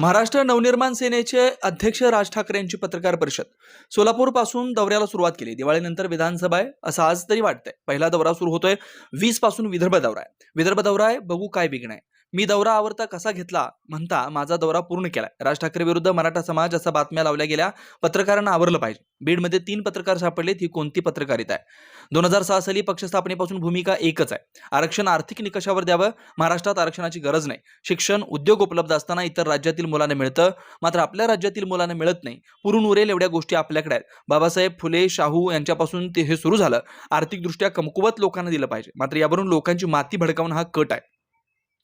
महाराष्ट्र नवनिर्माण सेनेचे अध्यक्ष राज ठाकरे यांची पत्रकार परिषद. सोलापूरपासून दौऱ्याला सुरुवात केली. दिवाळीनंतर विधानसभा आहे असं आज तरी वाटतंय. पहिला दौरा सुरू होतोय वीसपासून विदर्भ दौरा आहे. विदर्भ दौरा आहे बघू काय बिघण आहे. मी दौरा आवर्ता कसा घेतला? म्हणता माझा दौरा पूर्ण केलाय राज ठाकरे विरुद्ध मराठा समाज असा बातम्या लावल्या गेल्या पत्रकारांना आवरलं पाहिजे. बीडमध्ये तीन पत्रकार सापडलेत ही कोणती पत्रकारिता आहे? दोन हजार सहा साली पक्ष स्थापनेपासून भूमिका एकच आहे. आरक्षण आर्थिक निकषावर द्यावं महाराष्ट्रात आरक्षणाची गरज नाही. शिक्षण उद्योग उपलब्ध असताना इतर राज्यातील मुलांना मिळतं. मात्र आपल्या राज्यातील मुलांना मिळत नाही. पुरून उरेल एवढ्या गोष्टी आपल्याकडे आहेत. बाबासाहेब फुले शाहू यांच्यापासून ते हे सुरू झालं. आर्थिकदृष्ट्या कमकुवत लोकांना दिलं पाहिजे. मात्र यावरून लोकांची माती भडकावणं हा कट आहे.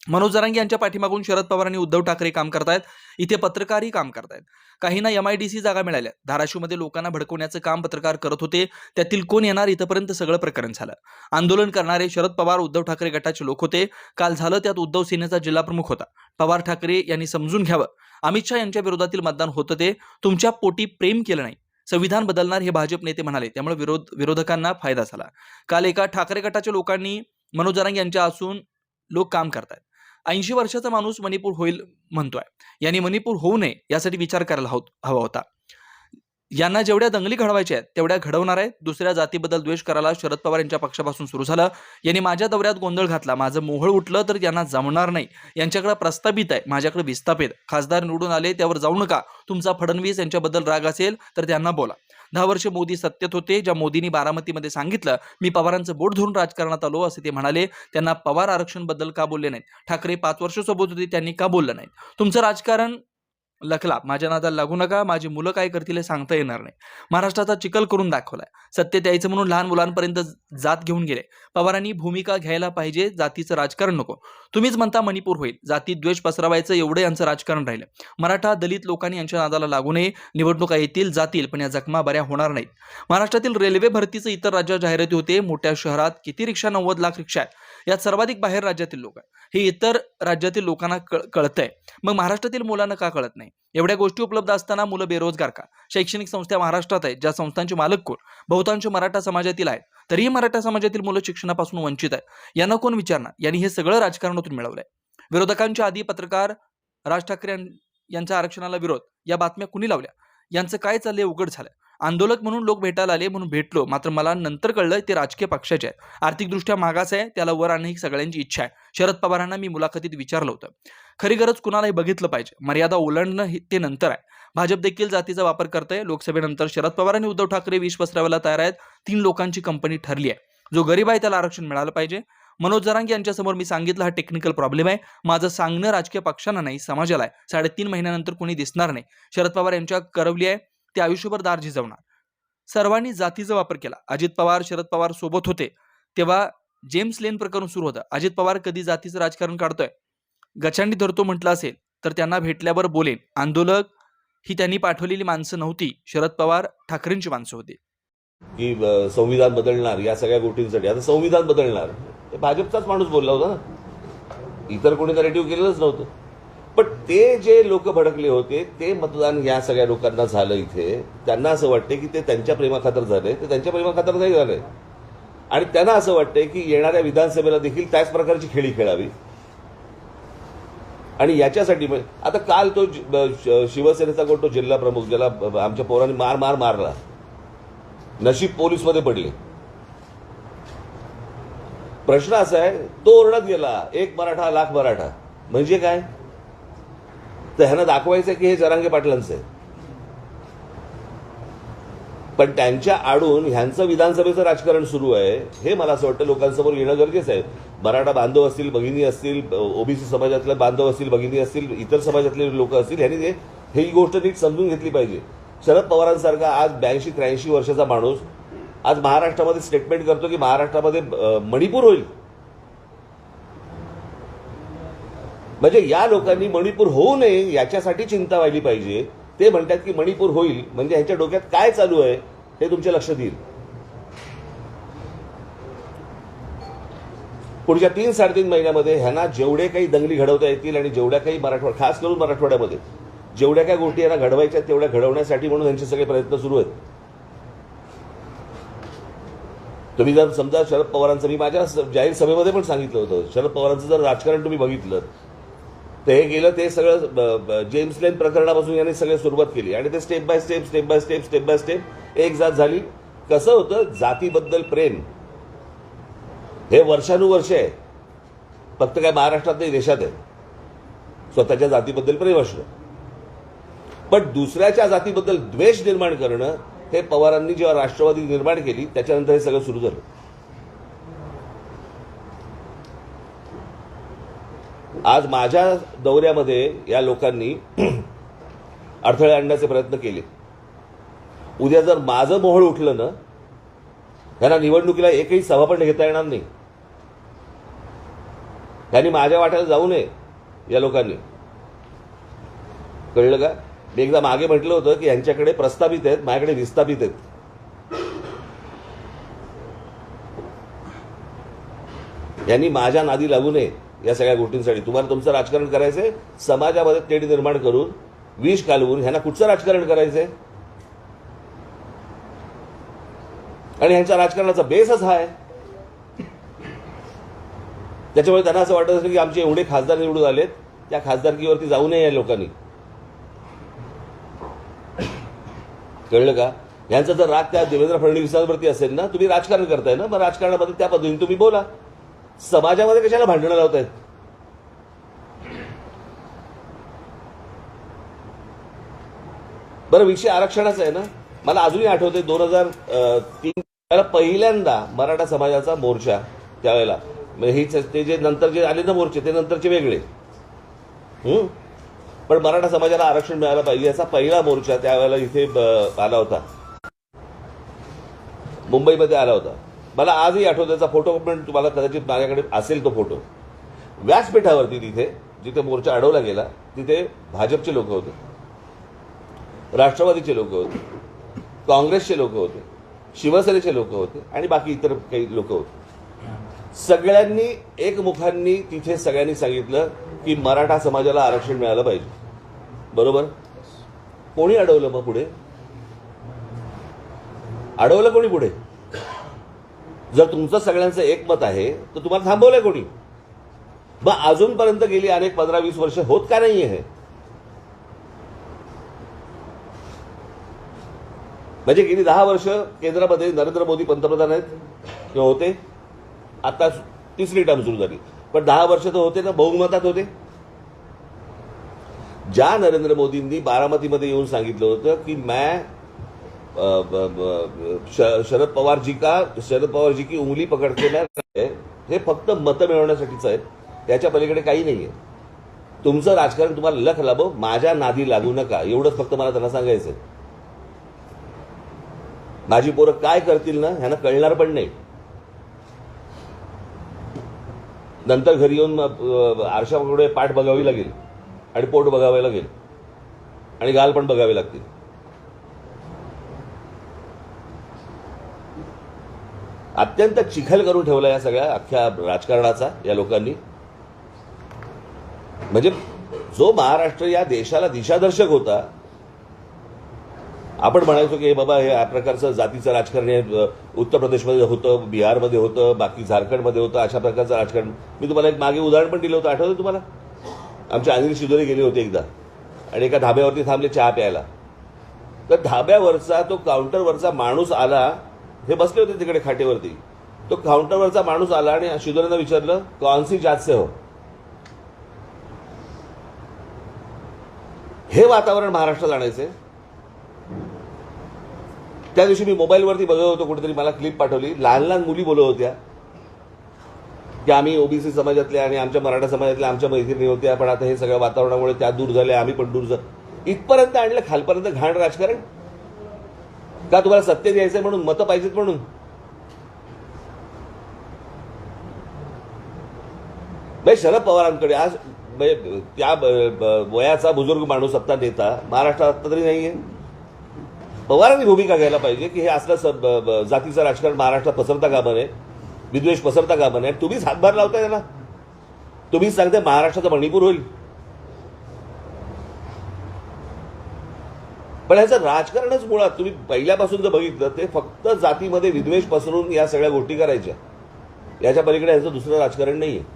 मनोज जरांगी यांच्या पाठीमागून शरद पवार आणि उद्धव ठाकरे काम करतायत. इथे पत्रकारही काम करतायत. काहींना एम आय डी सी जागा मिळाल्या. धाराशिवमध्ये लोकांना भडकवण्याचं काम पत्रकार करत होते. त्यातील कोण येणार? इथपर्यंत सगळं प्रकरण झालं. आंदोलन करणारे शरद पवार उद्धव ठाकरे गटाचे लोक होते. काल झालं त्यात उद्धव सेनेचा जिल्हाप्रमुख होता. पवार ठाकरे यांनी समजून घ्यावं. अमित शहा यांच्या विरोधातील मतदान होतं ते. तुमच्या पोटी प्रेम केलं नाही. संविधान बदलणार हे भाजप नेते म्हणाले. त्यामुळे विरोध विरोधकांना फायदा झाला. काल एका ठाकरे गटाच्या लोकांनी मनोज जरांगे यांच्या असून लोक काम करतायत. ऐंशी वर्षाचा माणूस मणिपूर होईल म्हणतोय. यांनी मणिपूर होऊ नये यासाठी विचार करायला हव- हवा होता. यांना जेवढ्या दंगली घडवायच्या आहेत तेवढ्या घडवणार आहेत. दुसऱ्या जातीबद्दल द्वेष करायला शरद पवार यांच्या पक्षापासून सुरू झालं. यांनी माझ्या दौऱ्यात गोंधळ घातला. माझं मोहळ उठलं तर यांना जमणार नाही. यांच्याकडे प्रस्तापित आहे. माझ्याकडे विस्थापित. खासदार निवडून आले त्यावर जाऊ नका. तुमचा फडणवीस यांच्याबद्दल राग असेल तर त्यांना बोला. दहा वर्ष मोदी सत्तेत होते. ज्या मोदींनी बारामतीमध्ये सांगितलं मी पवारांचं बोट धरून राजकारणात आलो असे ते म्हणाले. त्यांना पवार आरक्षणबद्दल का बोलले नाहीत? ठाकरे पाच वर्ष सोबत होते त्यांनी का बोललं नाही तुमचं राजकारण लखला माझ्या नादाला लागू नका माझी मुलं काय करतील हे सांगता येणार नाही. महाराष्ट्राचा चिकल करून दाखवलाय. सत्य द्यायचं म्हणून लहान मुलांपर्यंत जात घेऊन गेले. पवारांनी भूमिका घ्यायला पाहिजे जातीचं राजकारण नको. तुम्हीच म्हणता मणिपूर होईल. जाती द्वेष पसरवायचं एवढं यांचं राजकारण राहिलं. मराठा दलित लोकांनी यांच्या नादाला लागू नये निवडणुका येतील जातील पण या जखमा बऱ्या होणार नाहीत. महाराष्ट्रातील रेल्वे भरतीचं इतर राज्यात जाहिराती होते. मोठ्या शहरात किती रिक्षा? नव्वद लाख रिक्षा आहेत. यात सर्वाधिक बाहेर राज्यातील लोक आहेत. हे इतर राज्यातील लोकांना कळ कळतंय. मग महाराष्ट्रातील मुलांना का कळत नाही? एवढ्या गोष्टी उपलब्ध असताना मुलं बेरोजगार का? शैक्षणिक संस्था महाराष्ट्रात आहेत ज्या संस्थांचे मालक कोण? बहुतांश मराठा समाजातील आहेत. तरीही मराठा समाजातील मुलं शिक्षणापासून वंचित आहेत. यांना कोण विचारणार? यांनी हे सगळं राजकारणातून मिळवलंय. विरोधकांच्या आधी पत्रकार राज ठाकरे यां- यांच्या आरक्षणाला विरोध या बातम्या कुणी लावल्या? यांचं काय चाललंय? उघड झालं आंदोलक म्हणून लोक भेटायला आले म्हणून भेटलो. मात्र मला नंतर कळलं ते राजकीय पक्षाचे आहेत. आर्थिकदृष्ट्या मागास आहे त्याला वर आणणे ही सगळ्यांची इच्छा आहे. शरद पवारांना मी मुलाखतीत विचारलं होतं. खरी गरज कुणालाही बघितलं पाहिजे. मर्यादा ओलांडणं हे- ते नंतर आहे. भाजप देखील जातीचा वापर करतंय. लोकसभेनंतर शरद पवार आणि उद्धव ठाकरे विष पसरावायला तयार आहेत. तीन लोकांची कंपनी ठरली आहे. जो गरीब आहे त्याला आरक्षण मिळालं पाहिजे. मनोज जरांगे यांच्यासमोर मी सांगितलं हा टेक्निकल प्रॉब्लेम आहे. माझं सांगणं राजकीय पक्षांना नाही समाजाला आहे. साडेतीन महिन्यानंतर कोणी दिसणार नाही. शरद पवार यांच्या करवली आहे. ते आयुष्यभर दार झिजवणार. सर्वांनी जातीचा वापर केला. अजित पवार शरद पवार सोबत होते. तेव्हा जेम्स लेन प्रकरण सुरू होतं. अजित पवार कधी जातीचं राजकारण काढतोय? गचांडी धरतो म्हटलं असेल तर त्यांना भेटल्यावर बोलेन. आंदोलक ही त्यांनी पाठवलेली माणसं नव्हती. शरद पवार ठाकरेंची माणसं होती. की संविधान बदलणार या सगळ्या गोष्टींसाठी. आता संविधान बदलणार. भाजपचाच माणूस बोलला होता ना. इतर कोणी नरेटिव्ह केलेलंच नव्हतं. पण ते जे लोक भडकले होते ते मतदान या सगळ्या लोकांना झालं इथे. त्यांना असं वाटते की ते त्यांच्या प्रेमाखातर झाले ते त्यांच्या प्रेमाखातर नाही झाले. आणि त्यांना असं वाटतंय की येणाऱ्या विधानसभेला देखील त्याच प्रकारची खेळी खेळावी. आणि याच्यासाठी म्हणजे आता काल तो श- शिवसेनेचा कोण तो जिल्हा प्रमुख ज्याला आमच्या पोरांनी मार मार मारला. नशीब पोलीसमध्ये पडले. प्रश्न असा आहे तो ओरडत गेला एक मराठा लाख मराठा. म्हणजे काय? तर ह्यांना दाखवायचं की हे जरांगे पाटलांचं आहे. पण त्यांच्या आडून ह्यांचं विधानसभेचं राजकारण सुरू आहे. हे मला असं वाटतं लोकांसमोर येणं गरजेचं आहे. मराठा बांधव असतील भगिनी असतील ओबीसी समाजातले बांधव असतील भगिनी असतील इतर समाजातले लोक असतील ह्यांनी हे ही गोष्ट नीट समजून घेतली पाहिजे. शरद पवारांसारखा आज ब्याऐंशी त्र्याऐंशी वर्षाचा माणूस आज महाराष्ट्रामध्ये स्टेटमेंट करतो की महाराष्ट्रामध्ये मणिपूर होईल. म्हणजे या लोकांनी मणिपूर होऊ नये याच्यासाठी चिंता व्हायली पाहिजे. ते म्हणतात की मणिपूर होईल. म्हणजे ह्यांच्या डोक्यात काय चालू आहे हे तुमच्या लक्षात येईल. पुढच्या तीन साडेतीन महिन्यामध्ये ह्यांना जेवढे काही दंगली घडवता येतील आणि जेवढ्या काही मराठवाडा खास करून मराठवाड्यामध्ये जेवढ्या काही गोष्टी यांना घडवायच्या तेवढ्या घडवण्यासाठी म्हणून यांचे सगळे प्रयत्न सुरू आहेत. तुम्ही जर समजा शरद पवारांचं मी माझ्या जाहीर सभेमध्ये पण सांगितलं होतं. शरद पवारांचं जर राजकारण तुम्ही बघितलं तर हे गेलं ते सगळं ब- जेम्स लेन प्रकरणापासून यांनी सगळे सुरुवात केली. आणि ते step by step step by step step by step एक जात झाली. कसं होतं? जातीबद्दल प्रेम. हे वर्षानुवर्ष आहे. फक्त काय महाराष्ट्रात नाही देशात आहे. स्वतःच्या जातीबद्दल प्रेम असणं. पण दुसऱ्याच्या जातीबद्दल द्वेष निर्माण करणं हे पवारांनी जेव्हा राष्ट्रवादी निर्माण केली त्याच्यानंतर हे सगळं सुरू झालं. आज माझ्या दौऱ्यामध्ये या लोकांनी अडथळे आणण्याचे प्रयत्न केले. उद्या जर माझं मोहळ उठलं ना त्यांना निवडणुकीला एकही सभा पण घेता येणार नाही. त्यांनी माझ्या वाट्याला जाऊ नये या लोकांनी. कळलं का? मी एकदा मागे म्हटलं होतं की यांच्याकडे प्रस्तावित आहेत माझ्याकडे विस्थापित आहेत. यांनी माझ्या नादी लागू नये. या सगळ्या गोष्टींसाठी. तुम्हाला तुमचं राजकारण करायचंय समाजामध्ये तेढ निर्माण करून विष कालवून ह्यांना कुठचं राजकारण करायचंय? आणि ह्यांच्या राजकारणाचा बेसच हा आहे. त्याच्यामुळे त्यांना असं वाटत असेल की आमचे एवढे खासदार निवडून आलेत त्या खासदारकीवरती जाऊ नये या लोकांनी. कळलं का? यांचा जर राग त्या देवेंद्र फडणवीसांवरती असेल ना तुम्ही राजकारण करताय ना मग राजकारणामध्ये त्या पद्धतीने तुम्ही बोला. समाजामध्ये कशाला भांडणं लावतायत? बरं विषय आरक्षणाचा आहे ना? मला अजूनही आठवते दोन हजार तीन त्याला पहिल्यांदा मराठा समाजाचा मोर्चा त्यावेळेला. म्हणजे ते जे नंतर जे आले ना मोर्चे ते नंतरचे वेगळे. पण मराठा समाजाला आरक्षण मिळालं पाहिजे याचा पहिला मोर्चा त्यावेळेला इथे आला होता. मुंबईमध्ये आला होता. मला आजही आठवतो त्याचा फोटो पण तुम्हाला कदाचित माझ्याकडे असेल तो फोटो. व्यासपीठावरती तिथे जिथे मोर्चा अडवला गेला तिथे भाजपचे लोक होते. राष्ट्रवादीचे लोक होते. काँग्रेसचे लोक होते. शिवसेनेचे लोक होते. आणि बाकी इतर काही लोक होते. सगळ्यांनी एकमुखांनी तिथे सगळ्यांनी सांगितलं की मराठा समाजाला आरक्षण मिळालं पाहिजे. बरोबर? कोणी अडवलं मग पुढे? अडवलं कोणी पुढे? जर तुमचं सगळ्यांचं एकमत आहे तर तुम्हाला थांबवलंय कोणी? मग अजूनपर्यंत गेली अनेक पंधरा वीस वर्ष होत का नाही आहे म्हणजे गेली दहा वर्ष केंद्रामध्ये नरेंद्र मोदी पंतप्रधान आहेत किंवा होते? आता तिसरी टर्म सुरू झाली. पण दहा वर्ष तर होते ना बहुमतात होते. ज्या नरेंद्र मोदींनी बारामतीमध्ये येऊन सांगितलं होतं की मॅ शरद पवार जी का शरद पवार जी की उंगली पकडलेल्या हे फक्त मतं मिळवण्यासाठीच आहे त्याच्या पलीकडे काही नाही आहे तुमचं राजकारण तुम्हाला लख लाभो माझ्या नादी लागू नका. एवढंच फक्त मला त्यांना सांगायचंय. माझी पोरं काय करतील ना ह्यांना कळणार पण नाही. नंतर घरी येऊन आरशाकडे पाठ बघावी लागेल आणि पोट बघावे लागेल. आणि गाल पण बघावे लागतील. अत्यंत चिखल करून ठेवला या सगळ्या अख्ख्या राजकारणाचा या लोकांनी. म्हणजे जो महाराष्ट्र या देशाला दिशादर्शक होता आपण म्हणायचो की हे बाबा हे या प्रकारचं जातीचं राजकारण हे उत्तर प्रदेशमध्ये होतं बिहारमध्ये होतं बाकी झारखंडमध्ये होतं अशा प्रकारचं राजकारण. मी तुम्हाला एक मागे उदाहरण पण दिलं होतं. आठवतं तुम्हाला? आमच्या अनिल शिदोरे गेले होते एकदा आणि एका धाब्यावरती थांबले चहा प्यायला. तर धाब्यावरचा तो काउंटरवरचा माणूस आला हे बसले होते तिकडे खाटेवरती. तो काउंटरवरचा माणूस आला आणि शिदोरेनं विचारलं कॉन्सी जात हो? हे वातावरण महाराष्ट्रात आणायचे. त्या दिवशी मी मोबाईलवरती बघत होतो कुठेतरी मला क्लिप पाठवली. लहान लहान मुली बोलत होत्या. की आम्ही ओबीसी समाजातल्या आणि आमच्या मराठा समाजातल्या आमच्या मैत्रिणी होत्या पण आता हे सगळ्या वातावरणामुळे त्या दूर झाल्या आम्ही पण दूर झालो इथपर्यंत आणलं खालपर्यंत घाण राजकारण. का तुम्हाला सत्य द्यायचंय म्हणून? मतं पाहिजेत म्हणून? म्हणजे शरद पवारांकडे आज म्हणजे त्या ब- ब- वयाचा बुजुर्ग माणूस सत्ता नेता महाराष्ट्रात आता तरी नाहीये. पवारांनी भूमिका घ्यायला पाहिजे की हे असलं स- ब- जातीचं राजकारण महाराष्ट्रात पसरता कामा नये विद्वेष पसरता कामा नये तुम्हीच हातभार लावताय त्याला. तुम्हीच सांगताय महाराष्ट्राचं मणिपूर होईल. पण ह्याचं राजकारणच मुळात तुम्ही पहिल्यापासून जर बघितलं ते फक्त जातीमध्ये विद्वेष पसरून या सगळ्या गोष्टी करायच्या. याच्या पलीकडे ह्याचं दुसरं राजकारण नाही आहे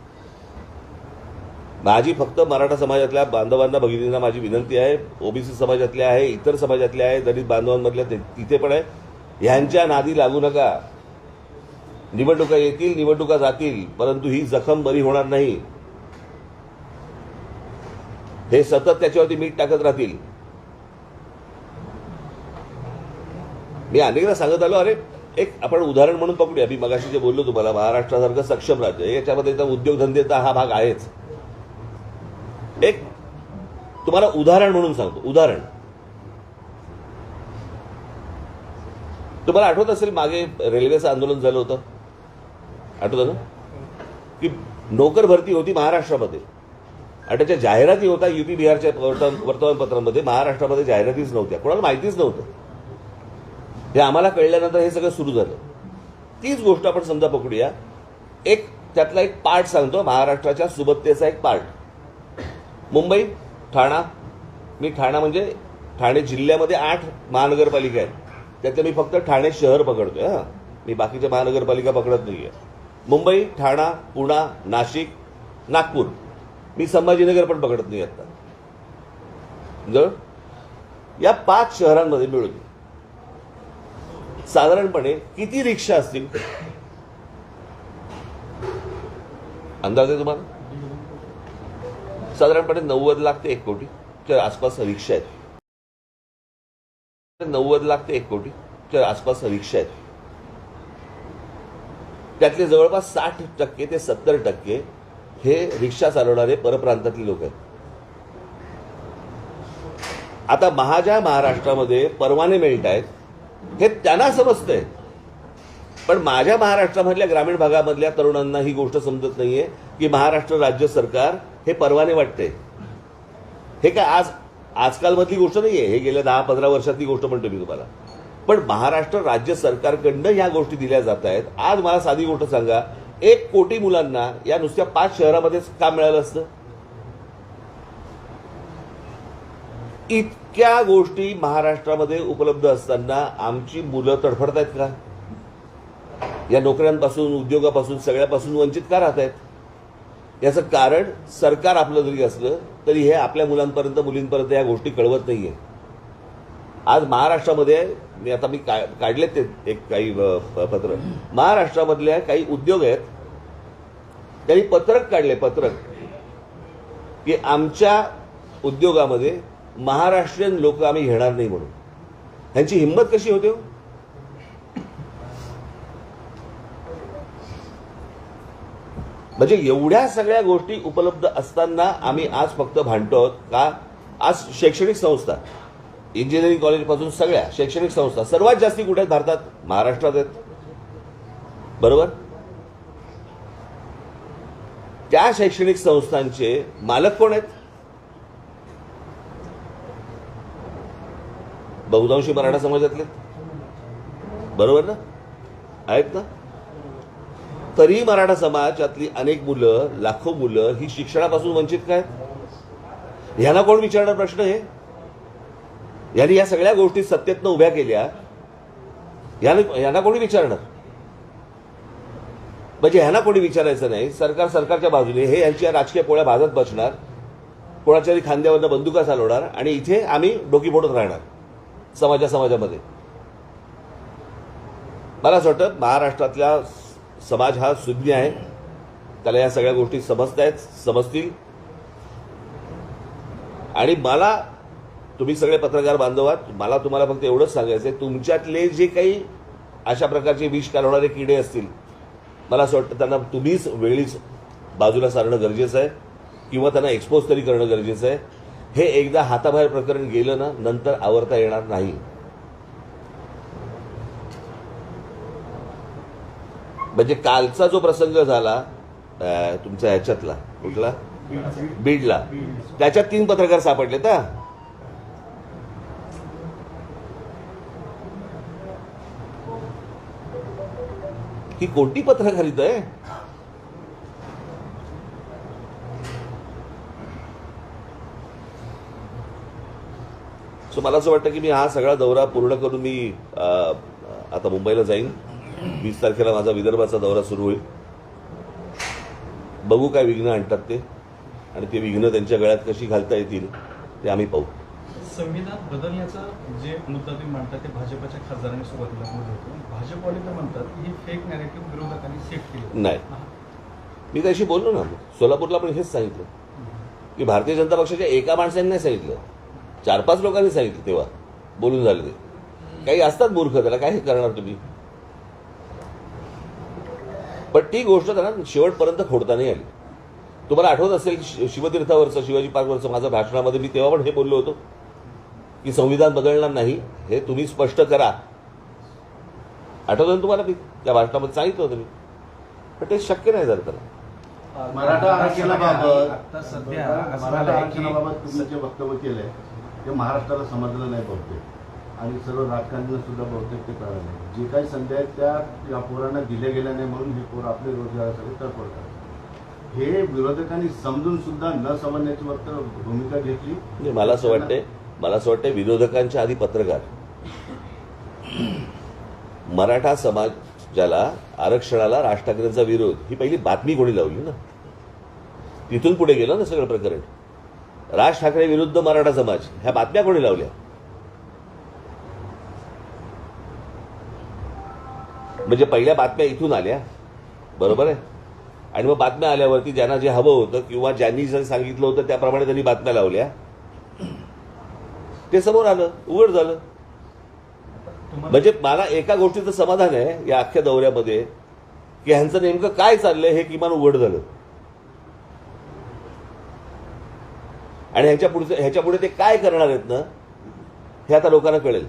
माझी फक्त मराठा समाजातल्या बांधवांना भगिनींना माझी विनंती आहे ओबीसी समाजातल्या आहे इतर समाजातल्या आहे दलित बांधवांमधल्या तिथे पण आहे. ह्यांच्या नादी लागू नका. निवडणुका येतील निवडणुका जातील परंतु ही जखम बरी होणार नाही. हे सतत त्याच्यावरती मीठ टाकत राहतील. मी अनेकदा सांगत आलो अरे एक आपण उदाहरण म्हणून पकडूया. मी मगाशी जे बोललो तुम्हाला महाराष्ट्रासारखं सक्षम राज्य याच्यामध्ये तर उद्योगधंदेचा हा भाग आहेच. एक तुम्हाला उदाहरण म्हणून सांगतो. उदाहरण. तुम्हाला आठवत असेल मागे रेल्वेचं आंदोलन झालं होतं? आठवतं ना? की नोकर भरती होती महाराष्ट्रामध्ये. आणि त्याच्या जाहिराती होता युपी बिहारच्या वर्तमान वर्तमानपत्रांमध्ये. महाराष्ट्रामध्ये जाहिरातीच नव्हत्या. कोणाला माहितीच नव्हतं. हे आम्हाला कळल्यानंतर हे सगळं सुरू झालं. तीच गोष्ट आपण समजा पकडूया. एक त्यातला एक पार्ट सांगतो. महाराष्ट्राच्या सुबत्तेचा एक पार्ट मुंबई ठाणा. मी ठाणा म्हणजे ठाणे जिल्ह्यामध्ये आठ महानगरपालिका आहेत. त्यातलं मी फक्त ठाणे शहर पकडतोय हां. मी बाकीच्या महानगरपालिका पकडत नाही आहे मुंबई ठाणा पुणा नाशिक नागपूर. मी संभाजीनगर पण पकडत नाही आता. जर या पाच शहरांमध्ये मिळून. साधारणपणे किती रिक्षा असतील? अंदाज आहे तुम्हाला? साधारणपणे नव्वद लाख ते एक कोटीच्या आसपास रिक्षा आहेत. नव्वद लाख ते एक कोटीच्या आसपास रिक्षा आहेत. त्यातले जवळपास साठ टक्के ते सत्तर टक्के हे रिक्षा चालवणारे परप्रांतातले लोक आहेत. आता महाज्या महाराष्ट्रामध्ये परवाने मिळत आहेत. हे त्यांना समजतंय. पण माझ्या महाराष्ट्रामधल्या ग्रामीण भागामधल्या तरुणांना ही गोष्ट समजत नाहीये की महाराष्ट्र राज्य सरकार हे परवाने वाटते हे काय आज आजकालमधली गोष्ट नाहीये. हे गेल्या दहा पंधरा वर्षातली गोष्ट म्हणतो मी तुम्हाला. पण महाराष्ट्र राज्य सरकारकडनं ह्या गोष्टी दिल्या जात आहेत. आज मला साधी गोष्ट सांगा. एक कोटी मुलांना या नुसत्या पाच शहरामध्येच काम मिळालं असतं. इतक्या गोष्टी महाराष्ट्रामध्ये उपलब्ध असताना आमची मुलं तडफडत आहेत का? या नोकऱ्यांपासून उद्योगापासून सगळ्यापासून वंचित का राहत आहेत? याचं कारण सरकार आपलं जरी असलं तरी हे आपल्या मुलांपर्यंत मुलींपर्यंत या गोष्टी कळवत नाही आहे आज महाराष्ट्रामध्ये मी आता मी का- काढलेत ते एक काही पत्र. महाराष्ट्रामधल्या काही उद्योग आहेत त्यांनी पत्रक काढले पत्रक की आमच्या उद्योगामध्ये महाराष्ट्रीयन लोक आम्ही घेणार नाही म्हणून. ह्यांची हिंमत कशी होते हो? म्हणजे एवढ्या सगळ्या गोष्टी उपलब्ध असताना आम्ही आज फक्त भांडतो आहोत का? आज शैक्षणिक संस्था इंजिनिअरिंग कॉलेजपासून सगळ्या शैक्षणिक संस्था सर्वात जास्ती कुठे आहेत भारतात? महाराष्ट्रात आहेत. बरोबर? त्या शैक्षणिक संस्थांचे मालक कोण आहेत? बहुतांशी मराठा समाजातले? बरोबर ना? आहेत ना? तरी मराठा समाजातली अनेक मुलं लाखो मुलं ही शिक्षणापासून वंचित काय? ह्यांना कोण विचारणार प्रश्न हे? यांनी या सगळ्या गोष्टी सत्तेतनं उभ्या केल्या. यांना कोणी विचारणार? म्हणजे ह्यांना कोणी विचारायचं नाही. सरकार सरकारच्या बाजूने. हे यांची या राजकीय पोळ्या भाजत बसणार. कोणाच्या तरी खांद्यावरनं बंदुका चालवणार. आणि इथे आम्ही डोकी फोडत राहणार. समाजा समाजामध्ये मला असं वाटतं महाराष्ट्रातला समाज हा सुज्ञ आहे. त्याला या सगळ्या गोष्टी समजत आहेत समजतील. आणि मला तुम्ही सगळे पत्रकार बांधवात मला तुम्हाला फक्त एवढंच सांगायचं आहे तुमच्यातले जे काही अशा प्रकारचे विष कालवणारे किडे असतील मला असं वाटतं त्यांना तुम्हीच वेळीच बाजूला सारणं गरजेचं आहे किंवा त्यांना एक्सपोज तरी करणं गरजेचं आहे. हे एकदा हाताबाहेर प्रकरण गेलं ना नंतर आवरता येणार नाही. म्हणजे कालचा जो प्रसंग झाला तुमच्या ह्याच्यातला कुठला? बीडला. त्याच्यात तीन पत्रकार सापडले का ही कोणती पत्रकारिता आहे? सो मला असं वाटतं की मी हा सगळा दौरा पूर्ण करून मी आता मुंबईला जाईन. वीस तारखेला माझा विदर्भाचा दौरा सुरू होईल. बघू काय विघ्न आणतात ते. आणि ते विघ्न त्यांच्या गळ्यात कशी घालता येतील ते आम्ही पाहू. संविधान बदलण्याचा जे मुद्दा तुम्ही मांडता ते भाजपच्या खासदारांनी सुरुवातीला भाजपवाले तर म्हणतात की ही फेक नॅरेटिव्ह विरोधकांनी सेट केली नाही. मी त्याशी बोललो ना. सोलापूरला पण हेच सांगितलं. की भारतीय जनता पक्षाच्या एका माणसाने नाही सांगितलं. चार पाच लोकांनी सांगितलं तेव्हा. बोलून झालं ते. काही असतात मूर्ख त्याला काय हे करणार तुम्ही? पण ती गोष्ट त्यांना शेवटपर्यंत खोडता नाही आली. तुम्हाला आठवत असेल शि- शिवतीर्थावरचं शिवाजी पार्कवरचं माझं भाषणामध्ये मी तेव्हा पण हे बोललो होतो की संविधान बदलणार नाही हे तुम्ही स्पष्ट करा. आठवतं ना तुम्हाला मी त्या भाषणामध्ये सांगितलं होतं मी. पण ते शक्य नाही झालं त्याला. मराठा आरक्षणाबाबत आता सध्या असं मराठा आरक्षणाबाबत तुम्ही जे वक्तव्य केलंय ते महाराष्ट्राला समजलं नाही बहुतेक. आणि सर्व राजकारण्यांना सुद्धा बहुतेक ते कळलं नाही. जे काही संधी आहेत त्या या पोरांना दिल्या गेल्या नाही म्हणून हे पोरं आपले रोजगारासाठी तडफड करतात. हे विरोधकांनी समजून सुद्धा न समजण्याची फक्त भूमिका घेतली. मला असं वाटतंय मला असं वाटतंय विरोधकांच्या आधी पत्रकार. मराठा समाजाला आरक्षणाला राज ठाकरेंचा विरोध ही पहिली बातमी कोणी लावली ना? तिथून पुढे गेलं ना सगळं प्रकरण? राज ठाकरे विरुद्ध मराठा समाज ह्या बातम्या कोणी लावल्या? म्हणजे पहिल्या बातम्या इथून आल्या. बरोबर आहे? आणि मग बातम्या आल्यावरती ज्यांना जे हवं होतं किंवा ज्यांनी जर सांगितलं होतं त्याप्रमाणे त्यांनी बातम्या लावल्या. ते समोर आलं उघड झालं. म्हणजे मला एका गोष्टीचं समाधान आहे या अख्ख्या दौऱ्यामध्ये की ह्यांचं नेमकं काय चाललंय हे किमान उघड झालं. आणि ह्याच्या पुढचं ह्याच्या पुढे ते काय करणार आहेत ना हे आता लोकांना कळेल.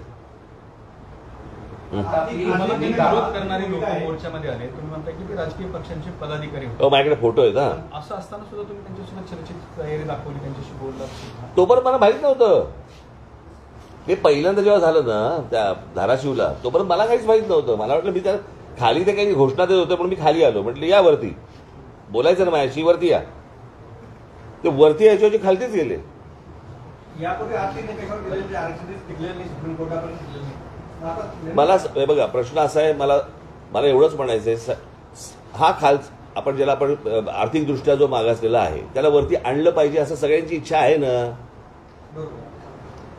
राजकीय पक्षांचे पदाधिकारी अहो, माझ्याकडे फोटो आहेत हा. असं असताना सुद्धा तुम्ही त्यांच्यासोबत चर्चेची तयारी दाखवली त्यांच्याशी सुद्धा. तोपर्यंत मला माहीत नव्हतं. ते पहिल्यांदा जेव्हा झालं ना त्या धाराशिवला तोपर्यंत मला काहीच माहीत नव्हतं. मला वाटलं मी त्या खाली ते काही घोषणा देत होते म्हणून मी खाली आलो. म्हटलं या वरती. बोलायचं ना माझ्याशी वरती या. ते वरती यायच्या खालतीच गेले. मला हे बघा प्रश्न असा आहे मला मला एवढंच म्हणायचं आहे हा खाल आपण ज्याला आपण आर्थिकदृष्ट्या जो मागासलेला आहे त्याला वरती आणलं पाहिजे असं सगळ्यांची इच्छा आहे ना.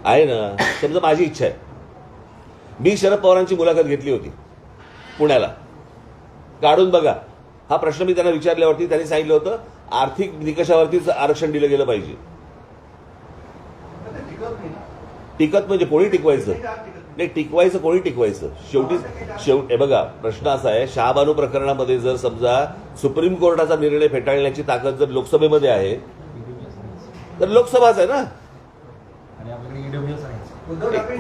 आहे ना? समजा माझी इच्छा आहे. मी शरद पवारांची मुलाखत घेतली होती पुण्याला. काढून बघा. हा प्रश्न मी त्यांना विचारल्यावरती त्यांनी सांगितलं होतं आर्थिक निकषावरतीच आरक्षण दिलं गेलं पाहिजे. टिकत म्हणजे कोणी टिकवायचं? नाही टिकवायचं कोणी टिकवायचं? शेवटी शेवट हे बघा प्रश्न असा आहे शहाबानू प्रकरणामध्ये जर समजा सुप्रीम कोर्टाचा निर्णय फेटाळण्याची ताकद जर लोकसभेमध्ये आहे तर लोकसभाच आहे ना? आहे. उद्धव ठाकरे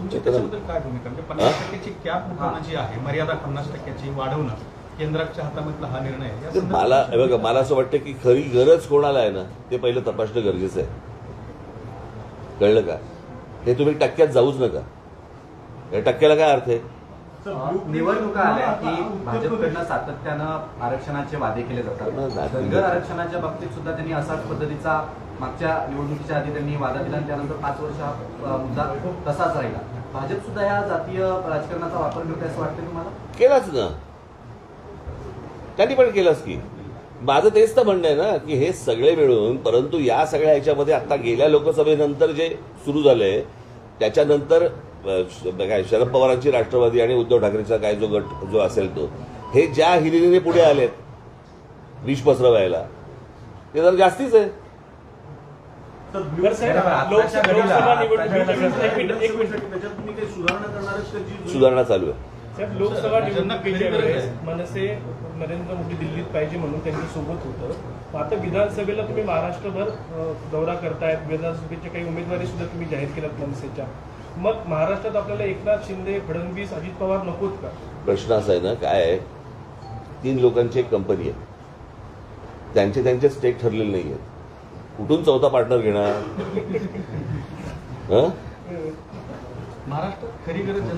हीच भूमिका घेतली ते म्हणले की अ, सर, पन्नास टक्के सर, cap सर, होते. उद्धव ठाकरे हीच भूमिका घेतली की आरक्षणाची मर्यादा वाढली पाहिजे तरच ते आरक्षण देता येईल तुमची त्याला- त्याच्याबद्दल काय भूमिका म्हणजे पन्नास टक्क्याची कॅप जी आहे मर्यादा पन्नास टक्क्याची वाढवणं केंद्राच्या हातामधला हा निर्णय मला हे बघा मला असं वाटतं की खरी गरज कोणाला आहे ना ते पहिलं तपासणं गरजेचं आहे. कळलं का? हे तुम्ही टक्क्यात जाऊच नका. या टक्क्याला काय अर्थ आहे? निवडणुका आल्या की भाजपकडनं सातत्यानं आरक्षणाचे वादे केले जातात. धनगर आरक्षणाच्या बाबतीत सुद्धा त्यांनी असाच पद्धतीचा मागच्या निवडणुकीच्या आधी त्यांनी वादा दिला आणि त्यानंतर पाच वर्ष हा मुद्दा तसाच राहिला. भाजप सुद्धा या जातीय राजकारणाचा वापर करते असं वाटतं तुम्हाला? केलाच ना. त्यांनी पण केलंच की. माझं तेच तर म्हणणं आहे ना की हे सगळे मिळून परंतु या सगळ्या ह्याच्यामध्ये आता गेल्या लोकसभेनंतर जे सुरू झालंय त्याच्यानंतर काय शरद पवारांची राष्ट्रवादी आणि उद्धव ठाकरेचा काय जो गट जो असेल तो हे ज्या हिरिरीने पुढे आलेत विष पसरवायला ते जर जास्तीच आहे. सुधारणा चालू आहे. लोकसभा वेळेस आहे. मनसे नरेंद्र मोदी दिल्लीत पाहिजे म्हणून त्यांच्यासोबत होतं आता विधानसभेला तुम्ही महाराष्ट्रभर दौरा करतायत. विधानसभेच्या काही उमेदवारी सुद्धा तुम्ही जाहीर केल्यात मनसेच्या. मग महाराष्ट्रात आपल्याला एकनाथ शिंदे फडणवीस अजित पवार नकोत का? प्रश्न असा आहे ना काय आहे? तीन लोकांची एक कंपनी आहे. त्यांचे त्यांचे स्टेक ठरलेले नाही आहेत कुठून चौथा पार्टनर घेणार हं? महाराष्ट्रात खरी गरज